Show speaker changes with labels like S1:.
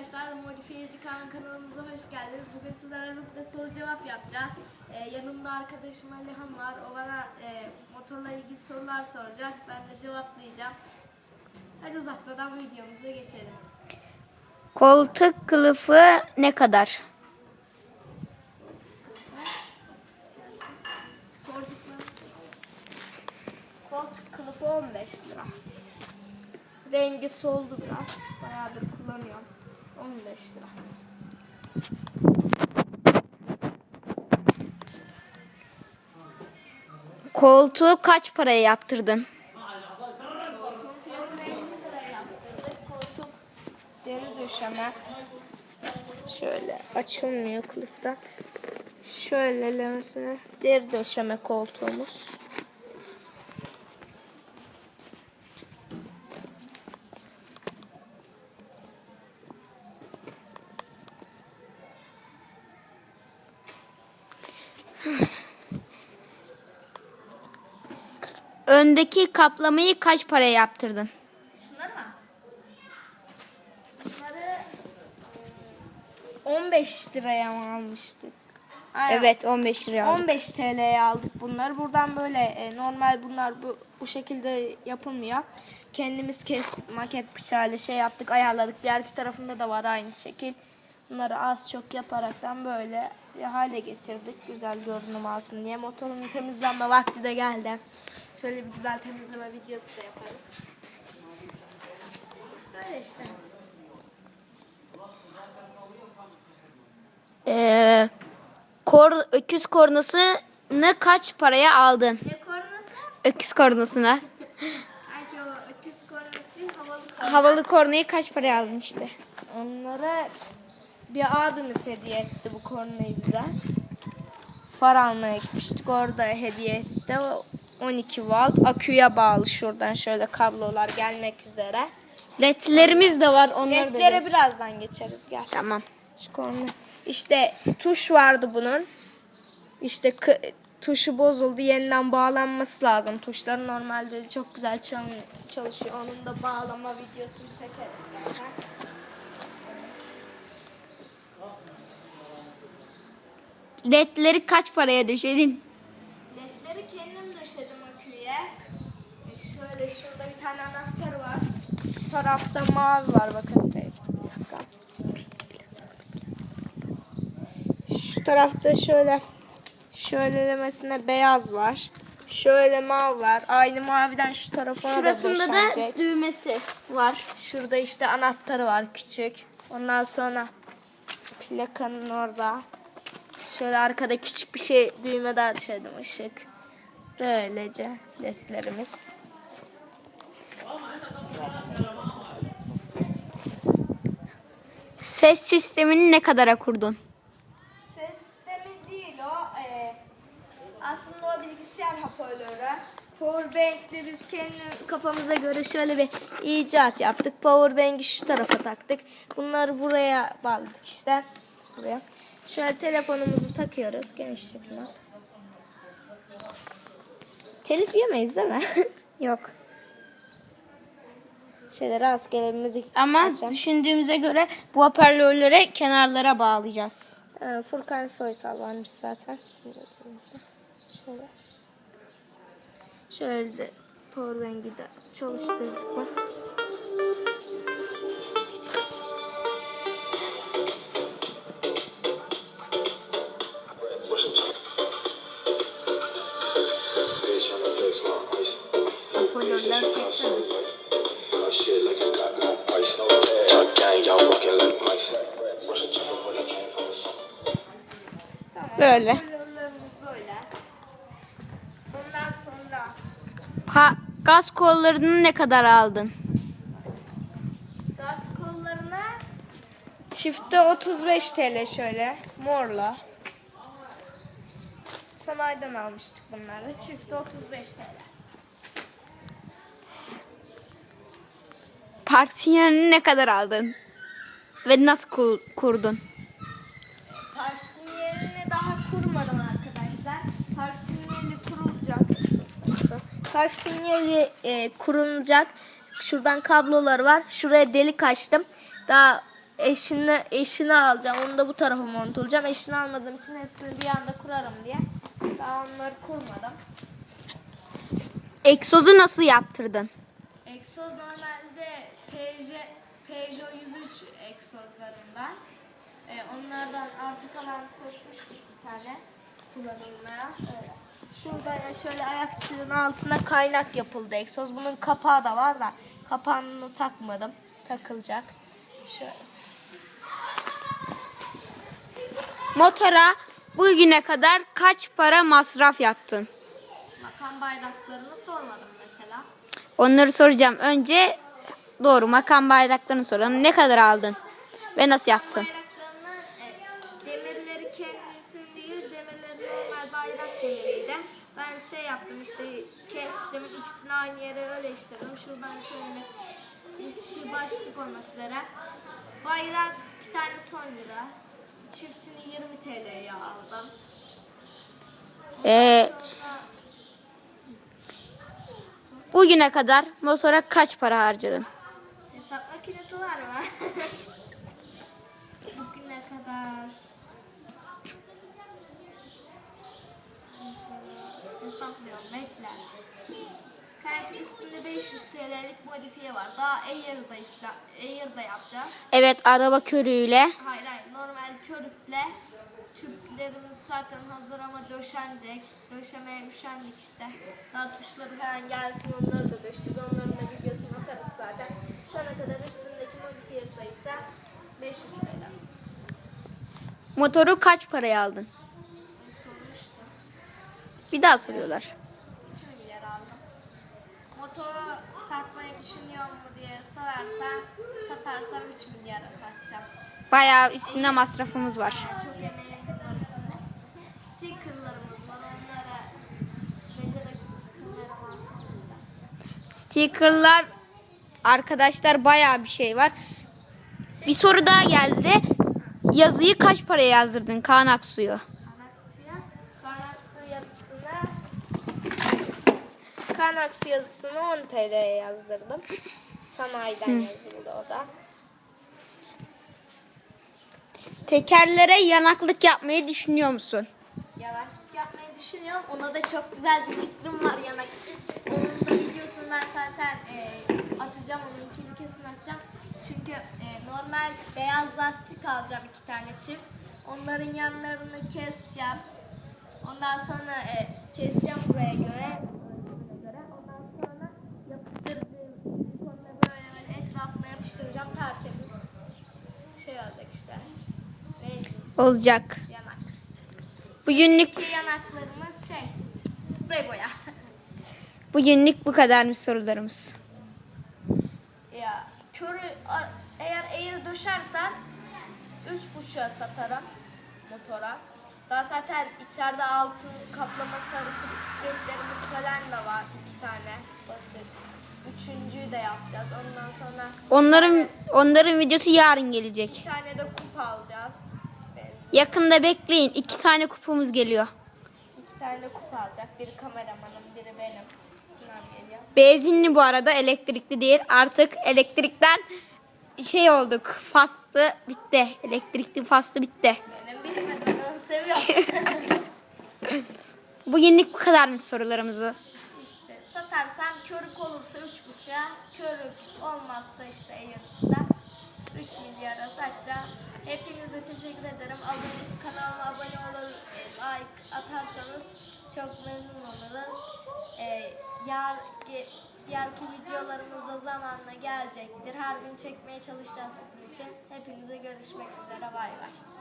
S1: arkadaşlar, Modifiyeci Kaan kanalımıza hoş geldiniz. Bugün sizlerle birlikte soru cevap yapacağız. Ee, yanımda arkadaşım Alihan var. O bana e, motorla ilgili sorular soracak. Ben de cevaplayacağım. Hadi uzatmadan videomuza geçelim.
S2: Koltuk kılıfı ne kadar?
S1: Koltuk kılıfı 15 lira. Rengi soldu biraz. Bayağıdır kullanıyorum. 15 lira.
S2: Koltuğu kaç paraya yaptırdın?
S1: Koltuğun fiyatını 50 liraya yaptırdık. Koltuk deri döşeme. Şöyle açılmıyor kılıfta. Şöyle lemesine deri döşeme koltuğumuz.
S2: Öndeki kaplamayı kaç paraya yaptırdın?
S1: Şunları mı? Bunları 15 liraya mı almıştık? Aynen.
S2: Evet 15 liraya aldım.
S1: 15 TL'ye aldık bunları. Buradan böyle e, normal bunlar bu, bu şekilde yapılmıyor. Kendimiz kestik maket bıçağıyla şey yaptık ayarladık. Diğer iki tarafında da var aynı şekil. Bunları az çok yaparaktan böyle hale getirdik. Güzel görünüm alsın diye. Motorun temizlenme vakti de geldi. Şöyle bir güzel temizleme videosu da yaparız. Böyle işte.
S2: Ee, kor, öküz kornasını kaç paraya aldın?
S1: Ne kornası?
S2: Öküz kornasına.
S1: Belki o öküz kornası havalı korna.
S2: Havalı kornayı kaç paraya aldın işte?
S1: Onlara bir abimiz hediye etti bu kornayı bize. Far almaya gitmiştik. Orada hediye etti. O 12 volt. Aküye bağlı şuradan şöyle kablolar gelmek üzere.
S2: Ledlerimiz de var onları da
S1: Renklere
S2: göster.
S1: birazdan geçeriz gel.
S2: Tamam.
S1: Şu korna. İşte tuş vardı bunun. İşte tuşu bozuldu. Yeniden bağlanması lazım. Tuşları normalde çok güzel çal- çalışıyor. Onun da bağlama videosunu çekeriz zaten.
S2: Ledleri kaç paraya döşedin?
S1: Ledleri kendim döşedim aküye. Şurada bir tane anahtar var. Şu tarafta mavi var bakın. Şu tarafta şöyle şöyle demesine beyaz var. Şöyle mavi var. Aynı maviden şu tarafa
S2: Şurasında
S1: da
S2: da
S1: döşenecek.
S2: düğmesi var.
S1: Şurada işte anahtarı var küçük. Ondan sonra plakanın orada. Şöyle arkada küçük bir şey düğme daha döşedim ışık. Böylece ledlerimiz.
S2: Ses sistemini ne kadara kurdun?
S1: Sistemi değil o. e, aslında o bilgisayar hoparlörü. Powerbank'le biz kendi kafamıza göre şöyle bir icat yaptık. Powerbank'i şu tarafa taktık. Bunları buraya bağladık işte. Buraya. Şöyle telefonumuzu takıyoruz. Geniş çekim al. Telif yemeyiz değil mi?
S2: Yok.
S1: Bir müzik
S2: Ama
S1: açacağım.
S2: düşündüğümüze göre bu hoparlörlere kenarlara bağlayacağız.
S1: Ee, Furkan Soysal varmış zaten. Şöyle. Şöyle de powerbank'i de çalıştırdık mı?
S2: Böyle.
S1: Böyle. Ondan sonra
S2: Pa- gaz kollarını ne kadar aldın?
S1: gaz kollarına çifte 35 TL şöyle morla. Sanayiden almıştık bunları. Çifte 35 TL.
S2: Park sinyalini ne kadar aldın? Ve nasıl ku- kurdun?
S1: Park sinyalini daha kurmadım arkadaşlar. Park sinyali kurulacak. Park sinyali e, kurulacak. Şuradan kabloları var. Şuraya delik açtım. Daha eşini eşini alacağım. Onu da bu tarafa monteleyeceğim. Eşini almadığım için hepsini bir anda kurarım diye. Daha onları kurmadım.
S2: Egzozu nasıl yaptırdın?
S1: Egzoz normalde Peugeot, Peugeot 103 egzozlarından. Ee, onlardan arka kalan sokmuştuk bir tane kullanılmaya. Öyle. Şurada ya şöyle ayakçının altına kaynak yapıldı egzoz. Bunun kapağı da var da kapağını takmadım. Takılacak. Şöyle.
S2: Motora bugüne kadar kaç para masraf yaptın?
S1: Makam bayraklarını sormadım mesela.
S2: Onları soracağım. Önce doğru makam bayraklarını soralım. Ne kadar aldın? Ve nasıl yaptın?
S1: E, demirleri normal bayrak demiriydi. Ben şey yaptım işte kestim ikisini aynı yere öyle işledim. Şuradan şöyle iki başlık olmak üzere. Bayrak bir tane son lira. Çiftini 20 TL'ye aldım.
S2: Ee,
S1: Sonra
S2: bugüne kadar motora kaç para harcadın?
S1: hesap makinesi var mı? Bugüne kadar hesaplıyorum bekle. Kayak üstünde 500 TL'lik modifiye var. Daha Air'da, Air'da yapacağız.
S2: Evet araba körüğüyle.
S1: Hayır hayır normal körükle tüplerimiz zaten hazır ama döşenecek. Döşemeye üşendik işte. Daha tuşları falan gelsin onları da döşeceğiz. Onların da videosunu atarız zaten. Şu ana kadar üstündeki modifiye sayısı 500 TL.
S2: Motoru kaç paraya aldın? Bir daha soruyorlar.
S1: 2 milyar aldım. Motoru satmayı düşünüyor mu diye sorarsan satarsam 3 milyara satacağım.
S2: Bayağı üstünde masrafımız var.
S1: Yani çok emeğimiz var üstünde. Stickerlarımız var. Onlara beceriksiz kameraman sonunda.
S2: Stickerlar arkadaşlar bayağı bir şey var. Bir soru daha geldi. Yazıyı kaç paraya yazdırdın Kaan Aksu'yu?
S1: Kanaksu yazısını 10 TL'ye yazdırdım. Sanayiden yazıldı o da.
S2: Tekerlere yanaklık yapmayı düşünüyor musun?
S1: Yanak yapmayı düşünüyorum. Ona da çok güzel bir fikrim var yanak için. Onun da videosunu ben zaten e, atacağım. Onunkini kesin atacağım. Çünkü e, normal beyaz lastik alacağım iki tane çift. Onların yanlarını keseceğim. Ondan sonra e, keseceğim buraya göre. ölçümüne göre. Ondan sonra yapıştırdığım silikonla böyle böyle etrafına yapıştıracağım. Tertemiz şey olacak işte. Ne?
S2: Olacak.
S1: Yanak.
S2: Bugünlük
S1: İki yanaklarımız şey, sprey boya.
S2: bugünlük bu kadarmış sorularımız.
S1: ya körü ar- eğer eğer döşersen üç buçuğa satarım motora. Daha zaten içeride altın kaplama sarısı bisikletlerimiz falan da var iki tane basit. Üçüncüyü de yapacağız. Ondan sonra
S2: Onların onların videosu yarın gelecek.
S1: bir tane de kupa alacağız. Benzin.
S2: Yakında bekleyin. iki tane kupamız geliyor.
S1: İki tane kupa alacak. Biri kameramanım, biri benim. Bunlar geliyor.
S2: Benzinli bu arada elektrikli değil. Artık elektrikten şey olduk. Fastı bitti. Elektrikli fastı bitti.
S1: Benim. Ben onu seviyorum.
S2: Bugünlük bu kadarmış sorularımızı.
S1: İşte satarsam körük olursa üç buçuğa, körük olmazsa işte eğersizden 3 milyara satacağım. Hepinize teşekkür ederim. Abone, kanalıma abone olup e, like atarsanız çok memnun oluruz. E, yar, diğerki videolarımız da zamanla gelecektir. Her gün çekmeye çalışacağız sizin için. Hepinize görüşmek üzere. Bay bay.